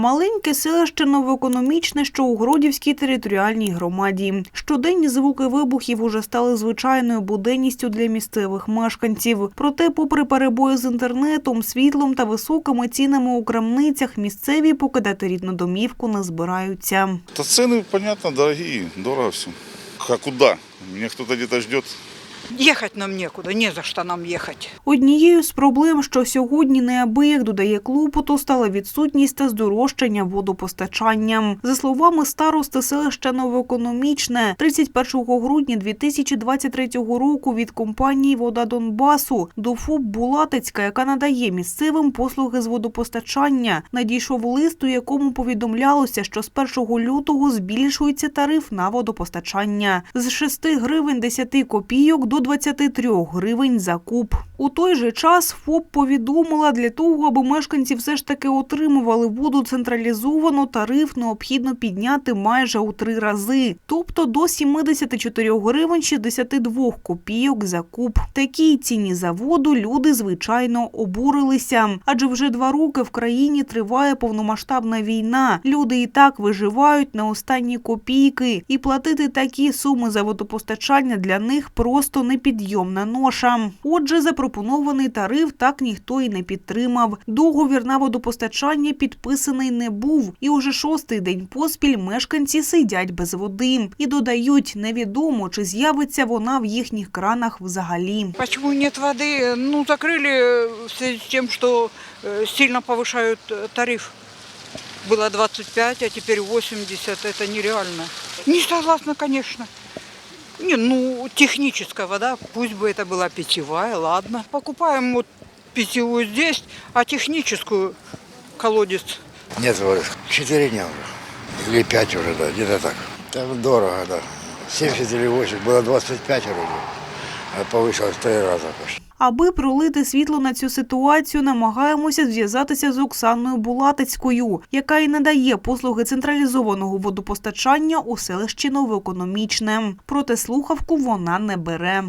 Маленьке селище новоекономічне, що у Гродівській територіальній громаді. Щоденні звуки вибухів уже стали звичайною буденністю для місцевих мешканців. Проте, попри перебої з інтернетом, світлом та високими цінами у крамницях, місцеві покидати рідну домівку не збираються. Да цены, понятно, дорогие, дорого все. А куда? Меня кто-то где-то ждет. Ехать нам некуда, не за что нам ехать. Однією з проблем, що сьогодні неабияк додає клопоту, стала відсутність та здорожчання водопостачання. За словами старости селища Новоекономічне, 31 грудня 2023 року від компанії «Вода Донбасу» до ФОП «Булатицька», яка надає місцевим послуги з водопостачання, надійшов лист, у якому повідомлялося, що з 1 лютого збільшується тариф на водопостачання з 6 гривень 10 копійок до 23 гривень за куб. У той же час ФОП повідомила, для того, аби мешканці все ж таки отримували воду централізовано, тариф необхідно підняти майже у три рази, тобто до 74 гривень 62 копійок за куб. Такій ціні за воду люди, звичайно, обурилися. Адже вже два роки в країні триває повномасштабна війна. Люди і так виживають на останні копійки, і платити такі суми за водопостачання для них просто непідйомна ноша. Отже, запропонований тариф так ніхто і не підтримав. Договір на водопостачання підписаний не був, і уже шостий день поспіль мешканці сидять без води і додають, невідомо чи з'явиться вона в їхніх кранах взагалі. Почему нет воды? Ну, закрыли в связи с тем, что э, сильно повышают э, тариф. Было 25, а теперь 80. Это нереально. Не согласна, конечно. Не, ну, техническая вода, пусть бы это была питьевая, ладно. Покупаем вот питьевую здесь, а техническую колодец Нет, говорю, 4 дня уже. Или 5 уже, да, где-то так. Там дорого, да. 70 или 80, было 25 вроде. А повысилось в 3 раза почти. Аби пролити світло на цю ситуацію, намагаємося зв'язатися з Оксаною Булатицькою, яка і надає послуги централізованого водопостачання у селищі Новоекономічне. Проте слухавку вона не бере.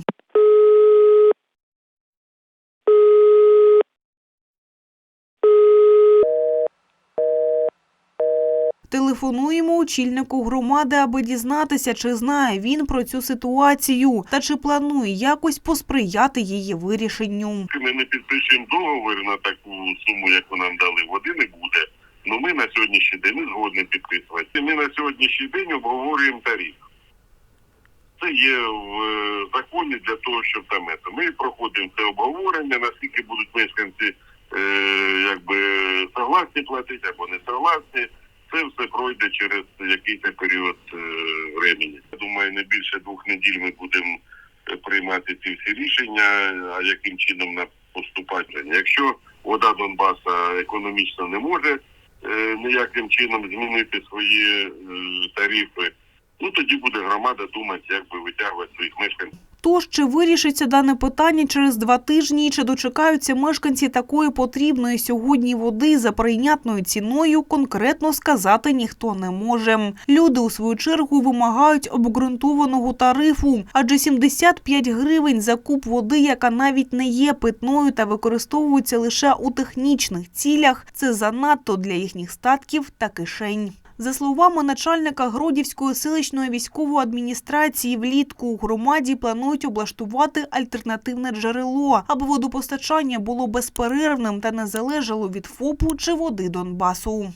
Телефонуємо очільнику громади, аби дізнатися, чи знає він про цю ситуацію та чи планує якось посприяти її вирішенню. Ми не підпишемо договір на таку суму, яку нам дали, води не буде. Ну ми на сьогоднішній день не згодні підписувати. Ми на сьогоднішній день обговорюємо тариф. Це є в е, законі для того, щоб там це. Ми проходимо це обговорення, наскільки будуть мешканці е, якби согласні платити або не согласні. Це все пройде через якийсь період е, времени. Я думаю, не більше двох неділь ми будемо е, приймати ці всі рішення, а яким чином нам поступати. Якщо вода Донбаса економічно не може е, ніяким чином змінити свої тарифи, ну тоді буде громада думати, як би витягувати своїх мешканців. Тож, чи вирішиться дане питання через два тижні, чи дочекаються мешканці такої потрібної сьогодні води за прийнятною ціною, конкретно сказати ніхто не може. Люди у свою чергу вимагають обґрунтованого тарифу, адже 75 гривень за куб води, яка навіть не є питною та використовується лише у технічних цілях, це занадто для їхніх статків та кишень. За словами начальника Гродівської селищної військової адміністрації, влітку у громаді планують облаштувати альтернативне джерело, аби водопостачання було безперервним та не залежало від ФОПу чи води Донбасу.